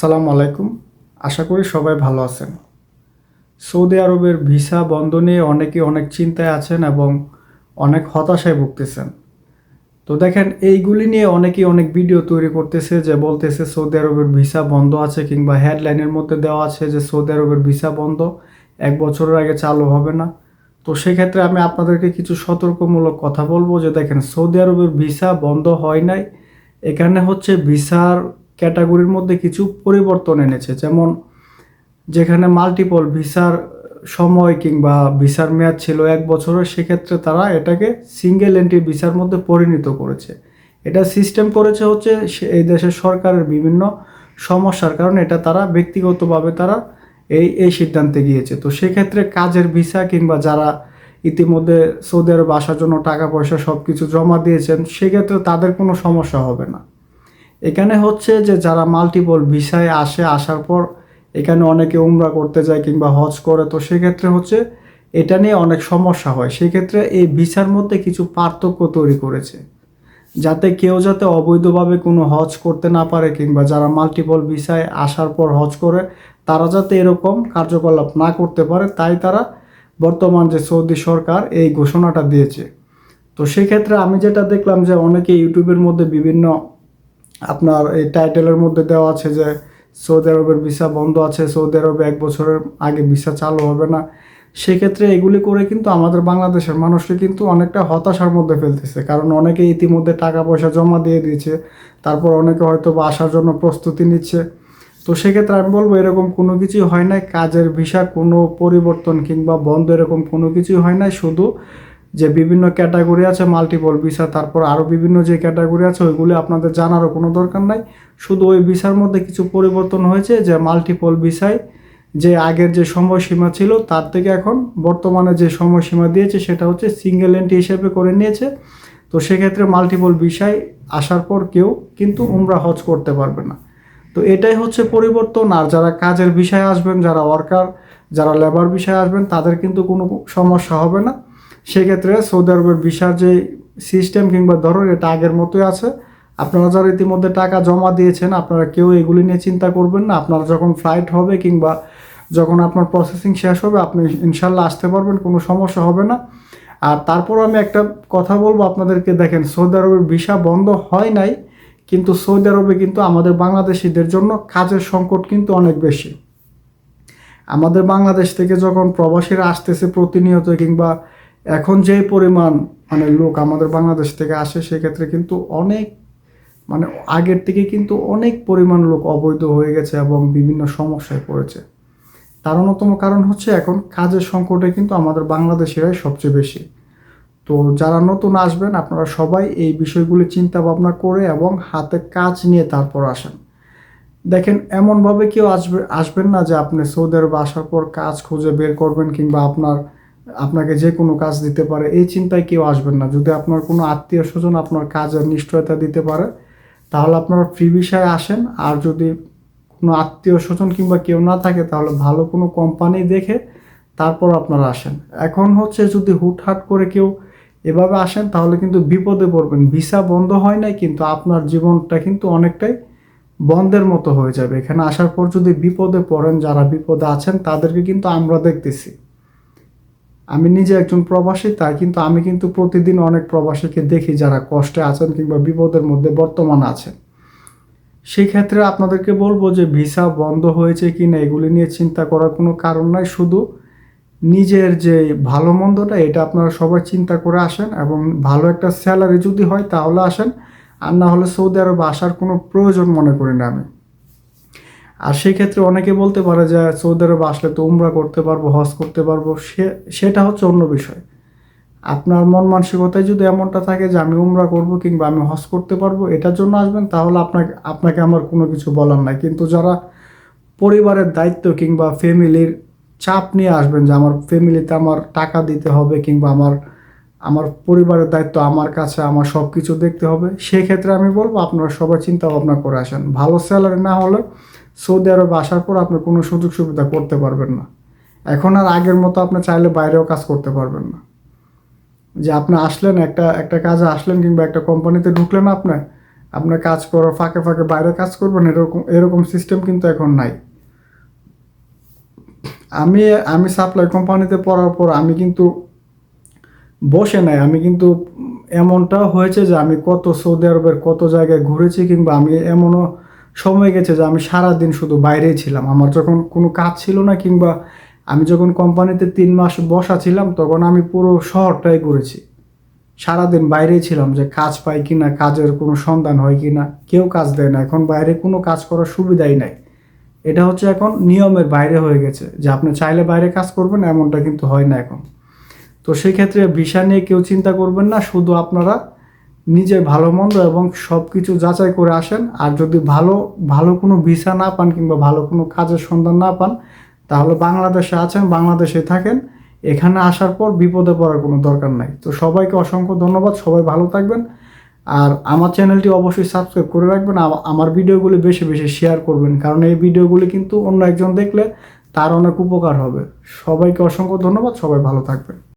আসসালামু আলাইকুম। আশা করি সবাই ভালো আছেন। সৌদি আরবের ভিসা বন্ধ নিয়ে অনেকে অনেক চিন্তায় আছেন এবং অনেক হতাশায় ভুগতেছেন। তো দেখেন, এইগুলি নিয়ে অনেকেই অনেক ভিডিও তৈরি করতেছে যে বলতেছে সৌদি আরবের ভিসা বন্ধ আছে কিংবা হেডলাইনের মধ্যে দেওয়া আছে যে সৌদি আরবের ভিসা বন্ধ, এক বছরের আগে চালু হবে না। তো সেক্ষেত্রে আমি আপনাদেরকে কিছু সতর্কমূলক কথা বলব যে দেখেন, সৌদি আরবের ভিসা বন্ধ হয় নাই। এখানে হচ্ছে ভিসার ক্যাটাগরির মধ্যে কিছু পরিবর্তন এনেছে। যেমন যেখানে মাল্টিপল ভিসার সময় কিংবা ভিসার মেয়াদ ছিল এক বছরের, সেক্ষেত্রে তারা এটাকে সিঙ্গেল এন্ট্রি ভিসার মধ্যে পরিণত করেছে। এটা সিস্টেম করেছে হচ্ছে এই দেশের সরকারের বিভিন্ন সমস্যার কারণে এটা তারা ব্যক্তিগতভাবে তারা এই এই সিদ্ধান্তে গিয়েছে। তো সেক্ষেত্রে কাজের ভিসা কিংবা যারা ইতিমধ্যে সৌদি আরব আসার জন্য টাকা পয়সা সব কিছু জমা দিয়েছেন, সেক্ষেত্রে তাদের কোনো সমস্যা হবে না। এখানে হচ্ছে যে যারা মাল্টিপল ভিসায় আসে, আসার পর এখানে অনেকে উমরা করতে যায় কিংবা হজ করে, তো সেক্ষেত্রে হচ্ছে এটা নিয়ে অনেক সমস্যা হয়। সেক্ষেত্রে এই ভিসার মধ্যে কিছু পার্থক্য তৈরি করেছে। যাতে কেউ যাতে অবৈধভাবে কোনো হজ করতে না পারে কিংবা যারা মাল্টিপল ভিসায় আসার পর হজ করে, তারা যাতে এরকম কার্যকলাপ না করতে পারে, তাই তারা বর্তমান যে সৌদি সরকার এই ঘোষণাটা দিয়েছে। তো সেক্ষেত্রে আমি যেটা দেখলাম যে অনেকে ইউটিউবের মধ্যে বিভিন্ন আপনার এই টাইটেলের মধ্যে দেওয়া আছে যে সৌদি আরবের ভিসা বন্ধ আছে, সৌদি আরবে এক বছরের আগে ভিসা চালু হবে না। সেক্ষেত্রে এগুলি করে কিন্তু আমাদের বাংলাদেশের মানুষকে কিন্তু অনেকটা হতাশার মধ্যে ফেলতেছে। কারণ অনেকে ইতিমধ্যে টাকা পয়সা জমা দিয়ে দিয়েছে, তারপর অনেকে হয়তো বা আসার জন্য প্রস্তুতি নিচ্ছে। তো সেক্ষেত্রে আমি বলব, এরকম কোনো কিছুই হয় নাই। কাজের ভিসা কোনো পরিবর্তন কিংবা বন্ধ এরকম কোনো কিছুই হয় নাই। শুধু যে বিভিন্ন ক্যাটাগরি আছে মাল্টিপল ভিসা তারপর আরও বিভিন্ন যে ক্যাটাগরি আছে, ওইগুলি আপনাদের জানারও কোনো দরকার নাই। শুধু ওই ভিসার মধ্যে কিছু পরিবর্তন হয়েছে যে মাল্টিপল ভিসায় যে আগের যে সময়সীমা ছিল, তার থেকে এখন বর্তমানে যে সময়সীমা দিয়েছে, সেটা হচ্ছে সিঙ্গেল এন্ট্রি হিসেবে করে নিয়েছে। তো সেক্ষেত্রে মাল্টিপল ভিসায় আসার পর কেউ কিন্তু উমরা হজ করতে পারবে না। তো এটাই হচ্ছে পরিবর্তন। আর যারা কাজের বিষয়ে আসবেন, যারা ওয়ার্কার যারা লেবার বিষয়ে আসবেন, তাদের কিন্তু কোনো সমস্যা হবে না। সেক্ষেত্রে সৌদি আরবের ভিসার যে সিস্টেম কিংবা ধরন, এটা আগের মতোই আছে। আপনারা যারা ইতিমধ্যে টাকা জমা দিয়েছেন, আপনারা কেউ এগুলি নিয়ে চিন্তা করবেন না। আপনারা যখন ফ্লাইট হবে কিংবা যখন আপনার প্রসেসিং শেষ হবে, আপনি ইনশাল্লাহ আসতে পারবেন, কোনো সমস্যা হবে না। আর তারপর আমি একটা কথা বলব আপনাদেরকে, দেখেন সৌদি আরবের ভিসা বন্ধ হয় নাই, কিন্তু সৌদি আরবে কিন্তু আমাদের বাংলাদেশিদের জন্য কাজের সংকট কিন্তু অনেক বেশি। আমাদের বাংলাদেশ থেকে যখন প্রবাসীরা আসতেছে প্রতিনিয়ত কিংবা এখন যে পরিমাণ মানে লোক আমাদের বাংলাদেশ থেকে আসে, সেক্ষেত্রে কিন্তু অনেক মানে আগের থেকে কিন্তু অনেক পরিমাণ লোক অবৈধ হয়ে গেছে এবং বিভিন্ন সমস্যায় পড়েছে। তার অন্যতম কারণ হচ্ছে এখন কাজের সংকটে কিন্তু আমাদের বাংলাদেশিরাই সবচেয়ে বেশি। তো যারা নতুন আসবেন, আপনারা সবাই এই বিষয়গুলি চিন্তা ভাবনা করে এবং হাতে কাজ নিয়ে তারপর আসেন। দেখেন, এমনভাবে কেউ আসবে, আসবেন না যে আপনি সৌদি আরবে আসার পর কাজ খুঁজে বের করবেন কিংবা আপনার আপনাকে যে কোনো কাজ দিতে পারে, এই চিন্তায় কেউ আসবেন না। যদি আপনার কোনো আত্মীয় স্বজন আপনার কাজের নিশ্চয়তা দিতে পারে, তাহলে আপনারা ফ্রি বিষয়ে আসেন। আর যদি কোনো আত্মীয় স্বজন কিংবা কেউ না থাকে, তাহলে ভালো কোনো কোম্পানি দেখে তারপর আপনারা আসেন। এখন হচ্ছে যদি হুটহাট করে কেউ এভাবে আসেন, তাহলে কিন্তু বিপদে পড়বেন। ভিসা বন্ধ হয় নাই, কিন্তু আপনার জীবনটা কিন্তু অনেকটাই বন্ধের মতো হয়ে যাবে। এখানে আসার পর যদি বিপদে পড়েন, যারা বিপদে আছেন, তাদেরকে কিন্তু আমরা দেখতেছি। আমি নিজে একজন প্রবাসী, তাই কিন্তু আমি কিন্তু প্রতিদিন অনেক প্রবাসীকে দেখি যারা কষ্টে আছেন কিংবা বিপদের মধ্যে বর্তমান আছেন। সেই ক্ষেত্রে আপনাদেরকে বলব যে ভিসা বন্ধ হয়েছে কি না এগুলি নিয়ে চিন্তা করার কোনো কারণ নাই। শুধু নিজের যে ভালো মন্দটা, এটা আপনারা সবাই চিন্তা করে আসেন এবং ভালো একটা স্যালারি যদি হয় তাহলে আসেন। আর না হলে সৌদি আরবে আসার কোনো প্রয়োজন মনে করি না আমি। আর সেই ক্ষেত্রে অনেকে বলতে পারে যে সৌদি আরবে আসলে তো উমরা করতে পারব, হজ করতে পারব, সে, সেটা হচ্ছে অন্য বিষয়। আপনার মন মানসিকতায় যদি এমনটা থাকে যে আমি উমরা করব কিংবা আমি হজ করতে পারব, এটার জন্য আসবেন, তাহলে আপনাকে আপনাকে আমার কোনো কিছু বলার নাই। কিন্তু যারা পরিবারের দায়িত্ব কিংবা ফ্যামিলির চাপ নিয়ে আসবেন যে আমার ফ্যামিলিতে আমার টাকা দিতে হবে কিংবা আমার আমার পরিবারের দায়িত্ব আমার কাছে, আমার সব কিছু দেখতে হবে, সেক্ষেত্রে আমি বলব আপনারা সবাই চিন্তা ভাবনা করে আসেন। ভালো স্যালারি না হলে সৌদি আরবে আসার পর আপনি কোনো সুযোগ সুবিধা করতে পারবেন না। এখন আর আগের মতো আপনি চাইলে বাইরেও কাজ করতে পারবেন না। যে আপনি আসলেন, একটা একটা কাজে আসলেন কিংবা একটা কোম্পানিতে ঢুকলেন আপনি আপনার কাজ করার ফাঁকে ফাঁকে বাইরে কাজ করবেন, এরকম এরকম সিস্টেম কিন্তু এখন নাই। আমি আমি সাপ্লাই কোম্পানিতে পড়ার পর আমি কিন্তু বসে নাই। আমি কিন্তু এমনটাও হয়েছে যে আমি কত সৌদি আরবের কত জায়গায় ঘুরেছি কিংবা আমি এমনও সময় গেছে যে আমি সারা দিন শুধু বাইরেই ছিলাম। আমার যখন কোনো কাজ ছিল না কিংবা আমি যখন কোম্পানিতে তিন মাস বসা ছিলাম, তখন আমি পুরো শহরটাই ঘুরেছি। সারাদিন বাইরেই ছিলাম যে কাজ পাই কি না কাজের কোনো সন্ধান হয় কি না কেউ কাজ দেয় না। এখন বাইরে কোনো কাজ করার সুবিধাই নাই। এটা হচ্ছে এখন নিয়মের বাইরে হয়ে গেছে যে আপনি চাইলে বাইরে কাজ করবেন, এমনটা কিন্তু হয় না এখন। তো সেই ক্ষেত্রে ভিসা নিয়ে কেউ চিন্তা করবেন না, শুধু আপনারা নিজের ভালো মন্দ এবং সব কিছু যাচাই করে আসেন। আর যদি ভালো ভালো কোনো ভিসা না পান কিংবা ভালো কোনো কাজের সন্ধান না পান, তাহলে বাংলাদেশে আছেন বাংলাদেশে থাকেন। এখানে আসার পর বিপদে পড়ার কোনো দরকার নাই। তো সবাইকে অসংখ্য ধন্যবাদ, সবাই ভালো থাকবেন। আর আমার চ্যানেলটি অবশ্যই সাবস্ক্রাইব করে রাখবেন আমার ভিডিওগুলি বেশি বেশি শেয়ার করবেন, কারণ এই ভিডিওগুলি কিন্তু অন্য একজন দেখলে তার অনেক উপকার হবে। সবাইকে অসংখ্য ধন্যবাদ, সবাই ভালো থাকবেন।